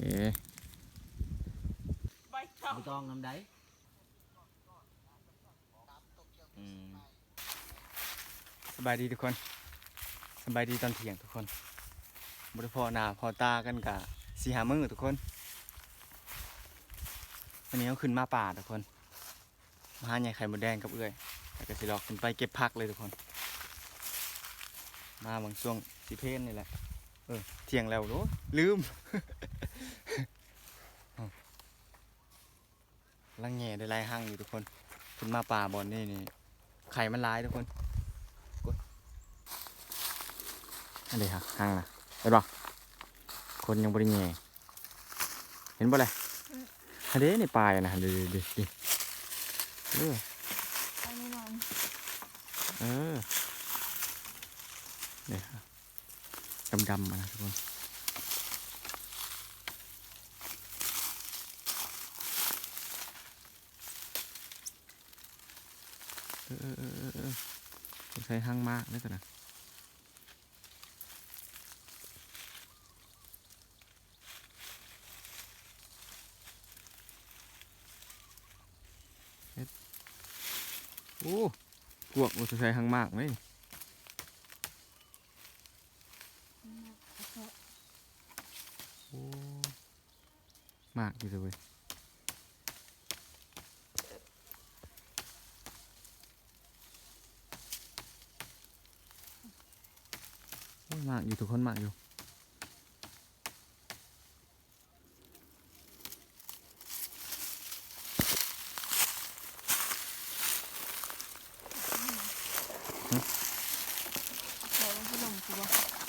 เอ๊ะใบตองไม่ต้องนำได้สบายดีทุกคน สบายดีตอนเที่ยงทุกคนบริพอหนาพอตากันกะสีหามือทุกคนวันนี้เขาขึ้นมาป่าทุกคนมาหาใหญ่ไข่มดแดงกับเอื้อยแล้วก็สิลอกขึ้นไปเก็บผักเลยทุกคน มาบางช่วงสิเพนนี่แหละเออเที่ยงแล้วโอ้ลืม ลังแง่ได้ไล่ห้างอยู่ทุกคนขึ้นมาป่าบอนนี่นี่ไข่มันร้ายทุกคนกดอันนี้ฮะห้างนะเห็นปะคนยังบริแง่เห็นปะเลยอันนี้ในป่าอยู่นะดูดูดูดิเออไปแน่นอนเออเนี่ยครับดำๆมานะทุกคน เออเออเออเออใช้ห้างมากเลยกันนะเฮ็ดโอ้กวกมันใช้ห้างมากเลยโอ้มากอยู่เลยเว้ยโอ้ย มากอยู่ทุกคนมากอยู่ขอลงพัดลมสิบ่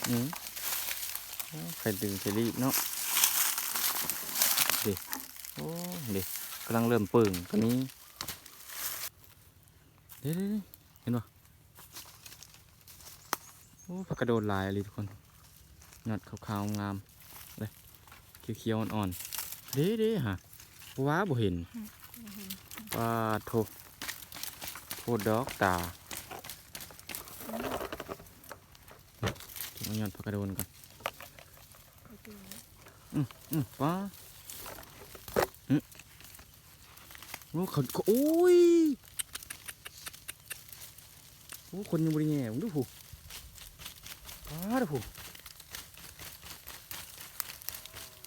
อืมโอ้ใครดึงใครรีบเนาะเด็กโอ้เด็กกำลังเริ่มเปิ่งตัวนี้เด็ดเห็นปะ กระโดดลายเลยทุกคนยอดขาวๆงามเลยเขียวๆอ่อนๆเด้เด้ฮะว้าบ่เห็นว้าโทโทดอกตาเก็บเอายอดผักกระโดดก่อนไปกินนะอืมว้าอืมโอ้เขาเขาโอ้ยโอ้คนยังบริแง่ผมดูผู้ ดูผู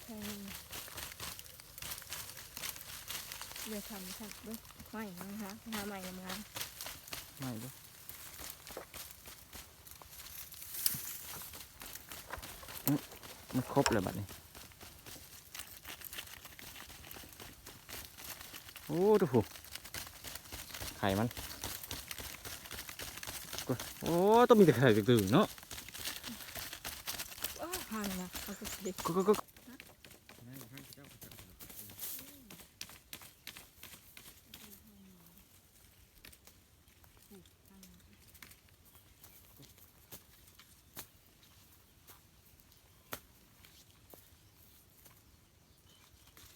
ใช่เดี๋ยวทำทำด้วยไม่นะคะทำใหม่งามไม่ดูอืมมันครบเลยบัดนี้ โอ้ดูผูไข่มันก็โอ้ต้องมีแต่ไข่ตื่นๆเนาะ ๆว้าวห่างนะ เอาไปสิก็ก็ก็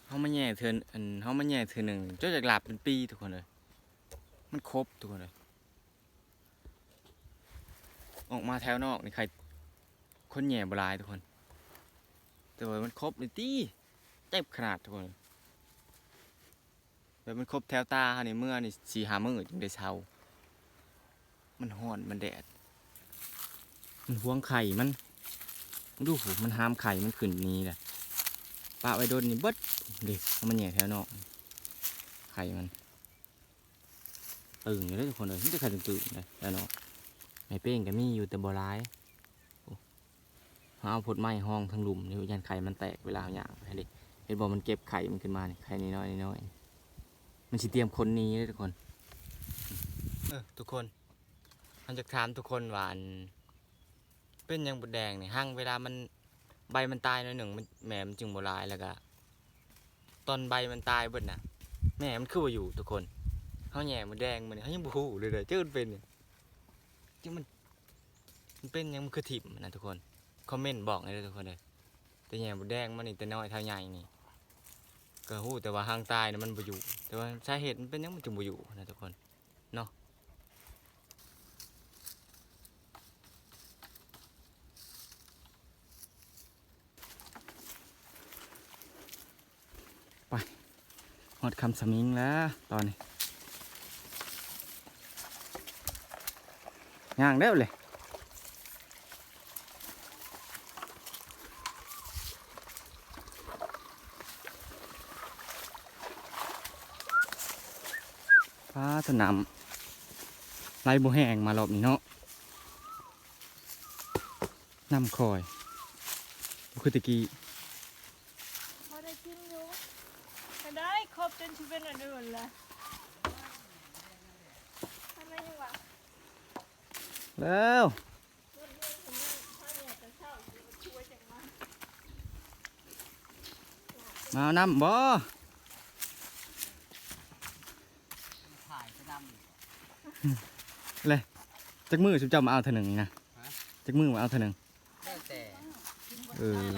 เขามาแย่เทืออันเขามาแย่เทือหนึ่งเจ้าจากหลับเป็นปีทุกคนเลย มันครบทุกคนเลย ออกมาแถวนอกนี่ใคร คนแย่บหลายทุกคน แต่ว่ามันครบเลยตีเจ็บขนาดทุกคนแบบมันครบแถวตาเนี่เมื่อนี่สี่หามือจึงได้เช้ามันห้อนมันแดด มันห่วงไข่มันดูผูมันห้ามไข่มันขึ้นนี้แหละปะไว้โดนนี่เบิดเด็กมันแหย่แถวนอกไข่มันตึงอยู่เลยทุกคนเลยนี่จะไข่ตึงๆเลยแถวนอกไม่เป้งก็มีอยู่แต่บ่ร้าย เอาผดไม้ห้องทั้งลุมนี่ยันไข่มันแตกเวลาอาอย่างไปเลยเห็นบอกมันเก็บไข่มันขึ้นมาเนี่ยไข่น้อยน้อยมันสิเตรียมคนนี้เลยทุกคนเออทุกคนมันจะถามทุกคนว่าเป็นยังบดแดงเนี่ยหั่งเวลามันใบมันตายหน่อยหนึ่งมันแม่มันจึงโบรายแล้วก็ตอนใบมันตายเบิดน่ะแม่มันคือว่าอยู่ทุกคนเขาแหย่บดแดงมันเนี่ยเขายังบูเลยเลยเจ้ามันเป็นเนี่ยจึงมันมันเป็นยังมันคือถิ่มนะทุกคน คอมเมนต์บอกเลยทุกคนเลยแต่แหย่บดแดงมันนี่แต่น้อยเท่าใหญ่นี่ก็หู้แต่ว่าห่างตายนะมันบ่อยู่ แต่ว่าสาเหตุมันเป็นยังมันจึงบ่อยู่นะทุกคนเนาะหอดคำสมิงแล้วตอนนี้ย่างเด้เลย ฟ้าสนามไล่บัแห้งมารอบนี้เนาะน้ำคอยบ่คือตะกี้พอได้กินอยู่ก็ได้ครบจนชีวิตอันอื่นละทำไมยังวะแล้วรุ่นเรื่องผมเนี่ยถ้าเนี่ยจะเช่าอยู่ช่วยจังมามาเอาน้ำบ่ ถ่ายจะด จักมือสุเจ้ามาเอาเท่าหนึ่งนี่นะฮะจักมือมาเอาเท่าหนึ่งำแล้วแต่เออ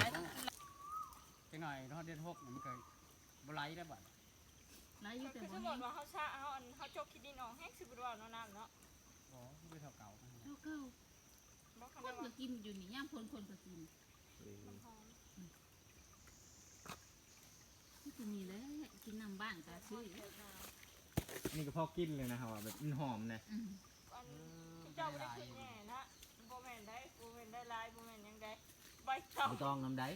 จังหน่อยทอดเดือนหกเนี่ยมันเคยบไลได้บ่นายอยู่แต่คือบ่จะบมีอกว่าเขาชาเขาอันเขาจกคิดดินออกแห้งสิบรอบเนาะน้ำเนาะบ่ไม่เท่าเก่าเท่าเก่าบอกคคำนว่าก็กินอยู่นี่ย่ามคนคนก็กินมันหอมนี่คือมีแล้วกินน้ำบ้านก็ซื้อ นี่ก็พอกินเลยนะครับแบบมันหอมนะอืมอันเจ้าไม่ได้ขึ้นแน่นะโบแมนได้โบแมนได้ลายโบแมนยังได้ใบตองใบตองน้ำได้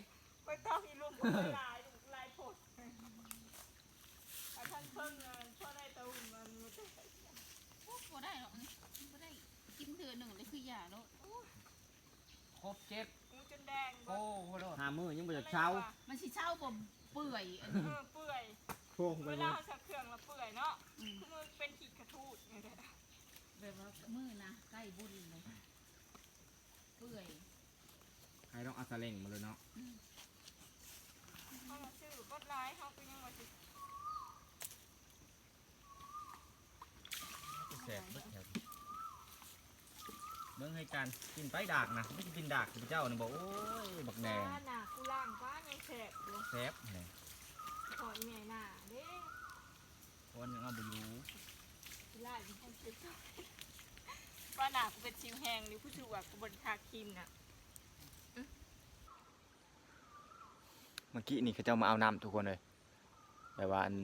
ใบตองอีลุ่มบ่ได้ลายลายผดอาท่านเพิ่งเงินช่วยได้ตูนมันมันจะโอ้บ่ได้หรอกนี่บ่ได้กินเดือนหนึ่งเลยคือยาแล้วครบเจ็ดกูจนแดงโอ้โหโดดหามือยังบ่อยากเช้ามันสิเช่าบ่เปื่อยอันเอนี้อเปื่อย โค้งไปเวเลลายเขาสักเครื่องแล้วเปื่อยเนาะอืมคือมันเป็นขีดกระทูดอย่างเงี้ยแบบว่ามือนะใกล้บุญเลยเปื่อยใครต้องเอาสะเล่งมาเลยเนาะเขามาซื้อบดร้ายเขาก็ยังว่าสิแสบเบิดแถวเบิ่งให้การกินไปดากนะไม่กินดากคือเจ้านี่บอกโอ้ยบักแดงหน้ากูล่างป้ายังแสบอยู่แสบนี่ ขออีแม่หน้าเด้วันยังเอาไปอยู่ที่ไล่เป็นคนเป็นป้าหน้ากูเป็นชิวแหงหรือผู้ชูว่ากูบนทาครีมน่ะเมื่อกี้นี่เขาเจ้ามาเอาน้ำทุกคนเลยแบบว่าอัน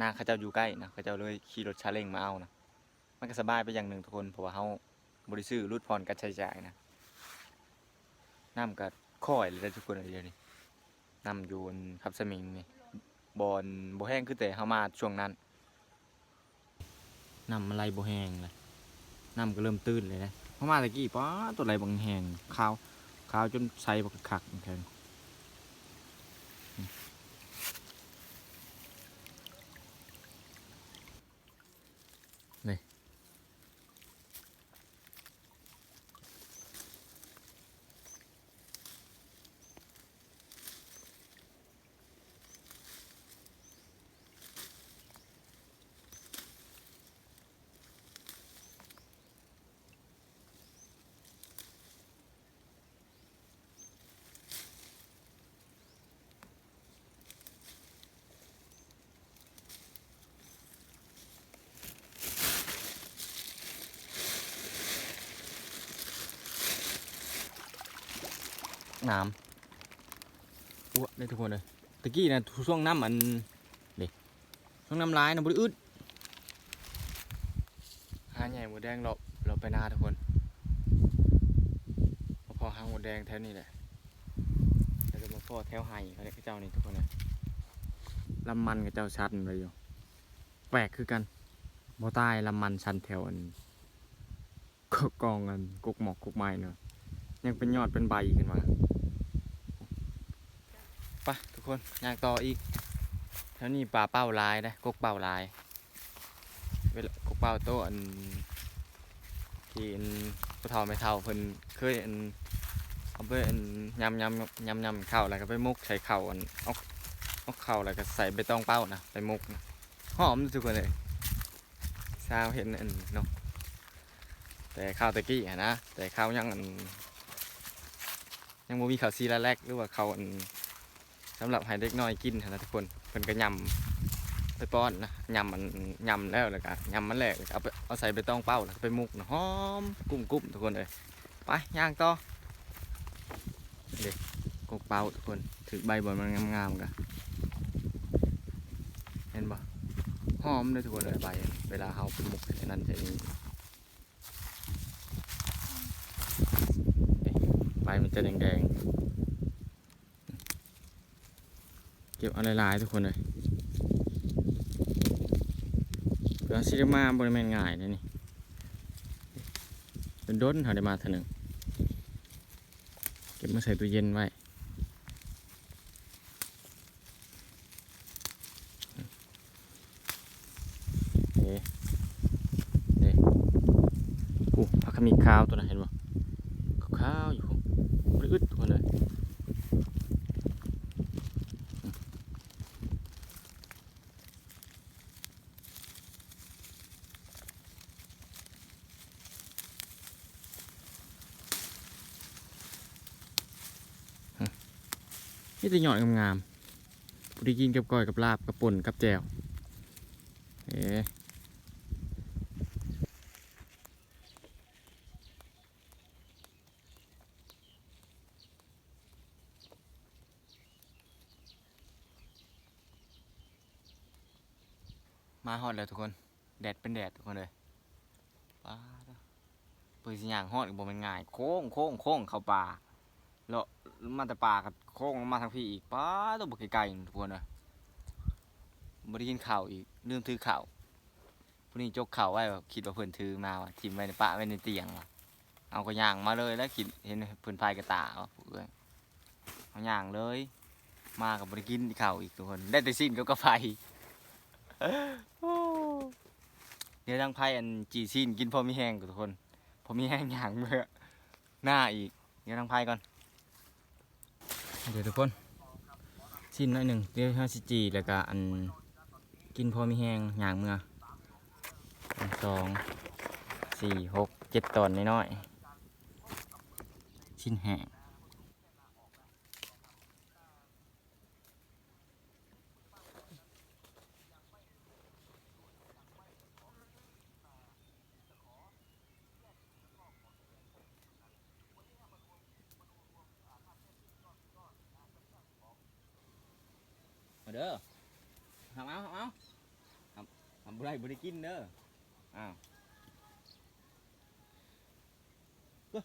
นาเขาเจ้าอยู่ใกล้นะเขาเจ้าเลยขี่รถชาเล้งมาเอานะมันก็สบายไปอย่างหนึ่งทุกคนเพราะว่าเขาบริสุทธิ์รุดผ่อนการใช้จ่ายนะน้ำก็ค่อยเลยนะทุกคนเลยเดี๋ยวนี้ น้ำยูนขับสมิงนี่บอลบ่แห้งคือแต่เขามาช่วงนั้นน้ำมันไหลบ่แห้งเลยน้ำก็เริ่มตื้นเลยนะเขามาตะกี้ป้าตัวไหลบางแห้งขาวขาวจนใสบักคักแข็งน้ำอ้วได้ทุกคนเลยตะกี้นะช่วงน้ำมันเด็กช่วงน้ำร้ายนะบริอึดหาใหญ่หมดแดงเราเราไปนาทุกคนพอหางหมดแดงแถวนี้แหละแล้วก็มาพอแถวไห้เขาเรียกเจ้านี่ทุกคนเลยลำมันกับเจ้าชันเลยอยู่แปลกคือกันบ่ใต้ลำมันชันแถวอันก็กองอันกุกหมอกกุกไม้เนาะยังเป็นยอดเป็นใบขึ้นมา ไปทุกคนย่างต่ออีกแถวนี้ปลาเป้าลายนะกกเป้าลายเวลากกเป้าโตอันที่อันผู้เฒ่าไม่เฒ่าเพิ่นเคยอันเอาไปอันยำยำยำยำข้าวแล้วก็ไปมุกใส่ข้าวอันเอาเอาข้าวแล้วก็ใส่ใบตองเป้านะไปมุกนะหอมทุกคนเลยซาวเห็นอันเนาะแต่ข้าวตะกี้นะแต่ข้าวยังอันยังบ่มีข้าวซีละแรกหรือว่าข้าวอัน สำหรับให้เด็กน้อยกินนะทุกคนเพิ่นก็ยำไปป้อนนะยำมันยำแล้วแล้วก็ยำมันแหลกเอาไปเอาใส่ใบตองเป้าแล้วไปมุกนะหอมกุ้มกุ้มทุกคนเลยไปย่างต่อเด็กกกเป้าทุกคนถือใบบอลมันงามๆกันเห็นบ่หอมเลยทุกคนเลยใบเวลาเขาเป็นหมกนั่นจะนี่นี่ใบมันจะแดงๆ เก็บอะไรหลายทุกคนเลยเพื่อซิได้มาบริเวณง่ายเลยนี่เป็นด้นเขาได้มาเท่านึงเก็บมาใส่ตู้เย็นไว้เอ๊ะเอ๊ะอู้ผักขมิ้าวตัวนั้นเห็นบ่ขาวๆอยู่ผมมันอึดตัวเลยอืมอืม นี่จะหยอดงามๆพอดีกินกับก้อยกับลาบกับป่นกับแจวเอ๊ะมาฮอดแล้วทุกคน แดดเป็นแดดทุกคนเลยป้าเปิดสิย่างฮอดอีกบ่แมันง่าย โค้งโค้งโค้งเข้าป่า แล้วมาแต่ป่ากับโค้งมาทางพี่อีกป้าดตัวบ่ไกลๆทุกคนเลยบ่ได้กินข้าวอีกลืมถือข้าวผู้นี้จกเข่าไว้แบบคิดว่าเพิ่นถือมาว่ะทิมไว้ในปะไว้ในเตียงว่ะเอาก็ย่างมาเลยแล้วคิดเห็นเพิ่นพายกระตาว่ะผู้เอ้ยเอาย่างเลย มากับบริกินข้าวอีกทุกคน ได้แต่สิ้นกับกระไฟเดี๋ยวทางไพ่อันจีสิ้นกินพอมีแห้งทุกคนพอมีแห้งย่างเมื่อหน้าอีกเดี๋ยวทางไพ่ก่อน เดี๋ยวทุกคนชิ้นหน้อยหนึ่งเดี๋ยวห้าสิจีแล้วก็อันกินพอมีแห้งย่างเมื่องสองสี่หกเจ็ดตอนน้อยๆชิ้นแห้ง มาเด้อหามเอาหามเอาทำทำบุไรบุไรกินเด้ออ้าวเอ้อ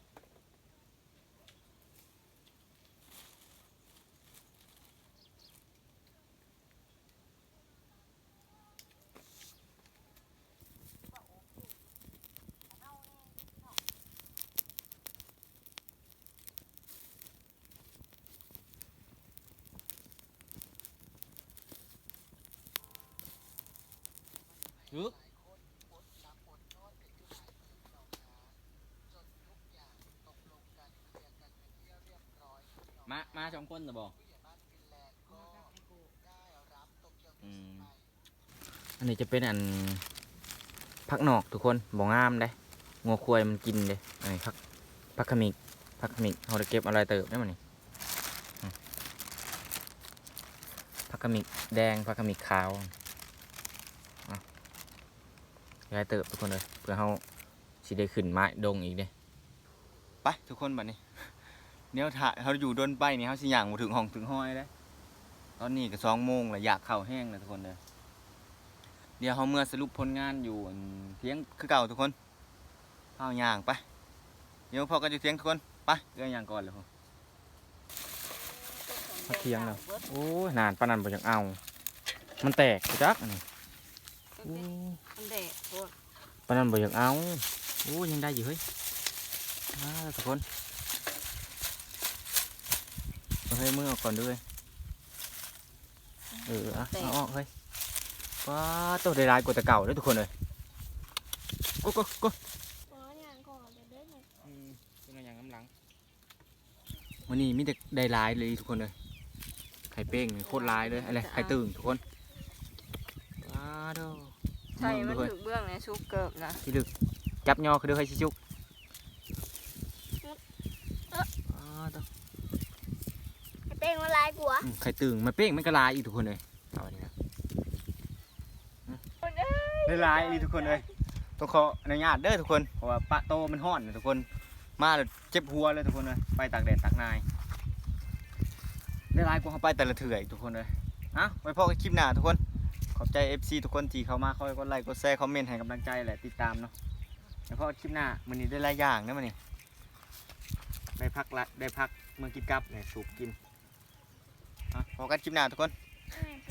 ยึกมา มาสอง คนหรอบอกอืมอันนี้จะเป็นอันพักนอกทุกคนบ่งามได้งัวควายมันกินเลยอันนี้พักพักขมิกพักขมิกเราจะเก็บอะไรเติบได้มั้ยนี่พักขมิกแดงพักขมิกขาวอะยายเติบทุกคนเลยเพื่อเขาสิได้ขึ้นไม้ดงอีกเด้ไปทุกคนบัดนี้ เนี่ยถ่ายเขาอยู่ดนไปนี่เขาสิย่างมาถึงห้องถึงห้อยแล้วตอนนี้ก็สองโมงแล้วอยากเข่าวแห้งแล้วทุกคนเลยเดี๋ยวเขาเมื่อสรุปผลงานอยู่อันเที่ยงคือเก่าทุกคนเอาย่างไป เดี๋ยวพอกันอยู่เที่ยงทุกคนไปเรื่องย่างก่อนเลยพอเขาเที่ยงแล้วโอ้ยนานปานนั้นบ่อยากเอา มันแตกไปจักอันนี้โอ้มันแดดโคตรปานนั้นบ่อยากเอาโอ้ยยังได้อยู่เฮ้ยมาแล้วทุกคน เอาให้มือออกก่อนด้วย เอออะเอาออกเฮ้ยว้าตัวได้ลายกว่าแต่เก่าเลยทุกคนเลยก็ก็ก็อ๋ออย่างก่อนจะได้ไหมเป็นอย่างน้ำหลังวันนี้มีแต่ได้ลายเลยทุกคนเลย ไข่เป้งนี่โคตรลายเลย อะไร ไข่ตึงทุกคนว้าโดใช่มันเบิ่งถือเบื้องในชุกเกิบนะที่ลึกจับยอคือเดือให้ชิชุกว้าโด เองมันลายกลัวไข่ตึงมันเป้งมันก็ะลายอีกทุกคนเลยเอาอันนี้นะได้ลายอีกทุกคนเลยต้องขออนุญาตเด้อทุกคนเพราะว่าปะโตมันห่อนนะทุกคน มาแล้เจ็บหัวเลยทุกคนเลยไปตากแดดตากนายได้ลายกล่าเขาไปแต่ละเถื่อยทุกคนเลยอะไว้พอกัคลิปหน้าทุกคน ขอบใจ FC ทุกคนที่เข้ามาคอยกดไลค์กดแชร์คอมเมนต์ให้กำลังใจแหละติดตามเนาะไว้พอคลิปหน้ามันนี้ได้หลายอย่างนะมันนี่ได้พักละได้พักเมื่อกี้กับเนี่ยสูบกิน พอกันคลิปหน้าทุกคน โอเค